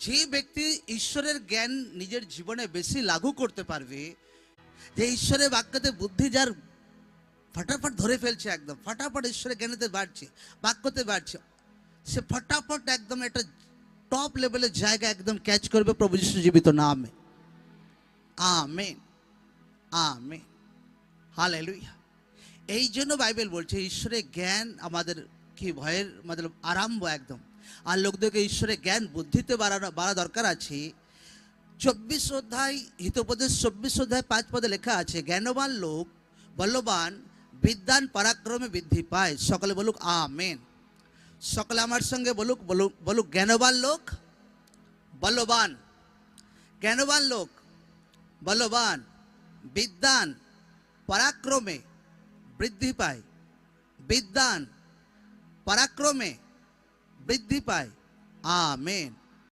যে ব্যক্তি ঈশ্বরের জ্ঞান নিজের জীবনে বেশি লাগু করতে পারবে, যে ঈশ্বরের বাক্যতে বুদ্ধি যার ফটাফট ধরে ফেলছে একদম, ফটাফট ঈশ্বরের জ্ঞানেতে বাড়ছে, বাক্যতে বাড়ছে, সে ফটাফট একদম একটা টপ লেভেলের জায়গা একদম ক্যাচ করবে প্রভু যিশু জীবিত নামে। Amen amen, hallelujah. এই জন্য বাইবেল বলছে, ঈশ্বরের জ্ঞান আমাদের কি ভয়ের মানে আরম্ভ একদম। আর লোকদেরকে ঈশ্বরের জ্ঞান, বুদ্ধিতে বাড়ানো, বাড়া দরকার আছে। চব্বিশ অধ্যায়, হিতোপদেশ চব্বিশ অধ্যায় পাঁচ পদে লেখা আছে, জ্ঞানবান লোক বলবান বিদ্যান পরাক্রমে বৃদ্ধি পায়। সকলে বলুক, আমেন। সকলে আমার সঙ্গে বলুক বলুক বলুক, জ্ঞানবান লোক বলবান জ্ঞানবান লোক বলবান বিদ্যান পরাক্রমে বৃদ্ধি পায়। বিদ্যান পরাক্রমে বৃদ্ধি পায় আমেন